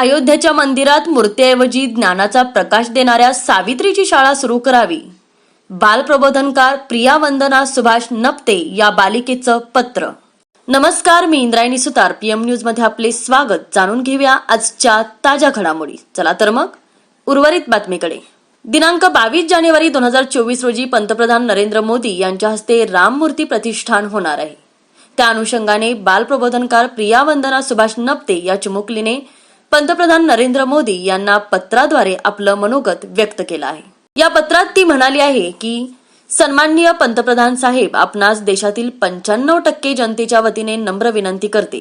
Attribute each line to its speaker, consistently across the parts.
Speaker 1: अयोध्येच्या मंदिरात मूर्तीऐवजी ज्ञानाचा प्रकाश देणाऱ्या सावित्रीची शाळा सुरू करावी. बालप्रबोधनकार प्रिया वंदना सुभाष नपते या बालिकेचं पत्र. नमस्कार मी इंद्रायणी सुतार. पीएम न्यूजमध्ये आपले स्वागत. जाणून घेऊया आजच्या ताज्या घडामोडी. चला तर मग उर्वरित बातमीकडे. दिनांक बावीस जानेवारी दोन हजार चोवीस रोजी पंतप्रधान नरेंद्र मोदी यांच्या हस्ते राममूर्ती प्रतिष्ठान होणार आहे. त्या अनुषंगाने बालप्रबोधनकार प्रिया वंदना सुभाष नपते या चिमुकलीने पंतप्रधान नरेंद्र मोदी यांना पत्राद्वारे आपलं मनोगत व्यक्त केलं आहे. या पत्रात ती म्हणाली आहे की सन्माननीय पंतप्रधान साहेब आपणास देशातील पंच्याण्णव टक्के जनतेच्या वतीने नम्र विनंती करते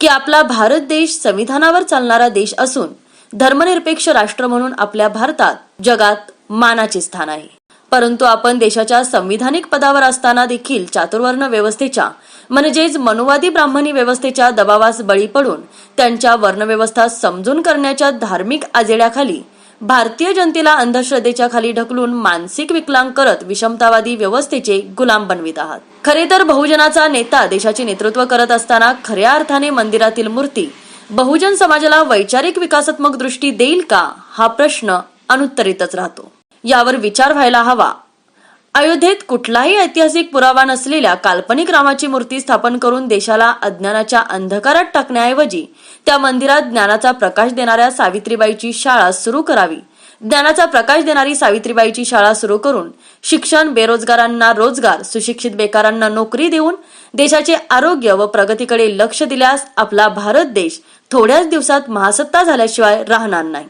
Speaker 1: की आपला भारत देश संविधानावर चालणारा देश असून धर्मनिरपेक्ष राष्ट्र म्हणून आपल्या भारतात जगात मानाचे स्थान आहे. परंतु आपण देशाच्या संविधानिक पदावर असताना देखील चातुर्वर्ण व्यवस्थेच्या म्हणजेच मनुवादी ब्राह्मणी व्यवस्थेच्या दबावास बळी पडून त्यांच्या वर्णव्यवस्था समजून करण्याच्या धार्मिक आजेड्याखाली भारतीय जनतेला अंधश्रद्धेच्या खाली ढकलून मानसिक विकलांग करत विषमतावादी व्यवस्थेचे गुलाम बनवित आहात. खरे तर बहुजनाचा नेता देशाचे नेतृत्व करत असताना खऱ्या अर्थाने मंदिरातील मूर्ती बहुजन समाजाला वैचारिक विकासात्मक दृष्टी देईल का? हा प्रश्न अनुत्तरितच राहतो. यावर विचार व्हायला हवा. अयोध्येत कुठलाही ऐतिहासिक पुरावा नसलेल्या काल्पनिक रामाची मूर्ती स्थापन करून देशाला अज्ञानाच्या अंधकारात टाकण्याऐवजी त्या मंदिरात ज्ञानाचा प्रकाश देणाऱ्या सावित्रीबाईची शाळा सुरू करावी. ज्ञानाचा प्रकाश देणारी सावित्रीबाईची शाळा सुरू करून शिक्षण बेरोजगारांना रोजगार सुशिक्षित बेकारांना नोकरी देऊन देशाचे आरोग्य व प्रगतीकडे लक्ष दिल्यास आपला भारत देश थोड्याच दिवसात महासत्ता झाल्याशिवाय राहणार नाही.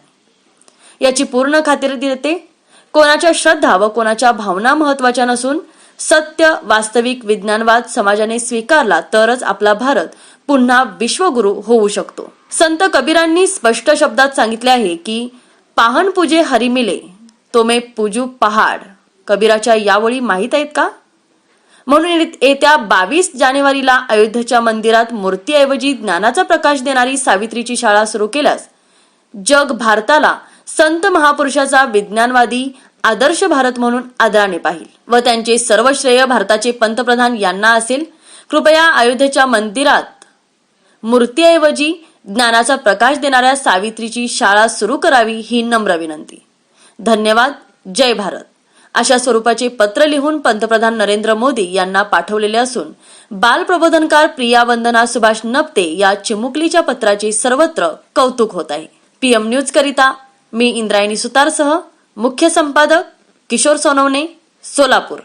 Speaker 1: याची पूर्ण खात्री देते कोणाच्या श्रद्धा व कोणाच्या भावना महत्त्वाच्या नसून सत्य वास्तविक विज्ञानवाद समाजाने स्वीकारला तरच आपला भारत पुन्हा विश्वगुरु होऊ शकतो. संत कबीरांनी स्पष्ट शब्दात सांगितले आहे की पाहन पूजे हरिमिले तो मे पूजू पहाड. कबीराच्या यावेळी माहीत आहेत का? म्हणून येत्या बावीस जानेवारीला अयोध्येच्या मंदिरात मूर्तीऐवजी ज्ञानाचा प्रकाश देणारी सावित्रीची शाळा सुरू केल्यास जग भारताला संत महापुरुषाचा विज्ञानवादी आदर्श भारत म्हणून आदराने पाहिल व त्यांचे सर्व श्रेय भारताचे पंतप्रधान यांना असेल कृपया अयोध्येच्या मंदिरात मूर्तीऐवजी ज्ञानाचा प्रकाश देणाऱ्या सावित्रीची शाळा सुरू करावी ही नम्र विनंती. धन्यवाद. जय भारत. अशा स्वरूपाचे पत्र लिहून पंतप्रधान नरेंद्र मोदी यांना पाठवलेले असून बालप्रबोधनकार प्रिया वंदना सुभाष नपते या चिमुकलीच्या पत्राचे सर्वत्र कौतुक होत आहे. पीएम न्यूज करिता मी इंद्रायणी सुतारसह मुख्य संपादक किशोर सोनवणे सोलापूर.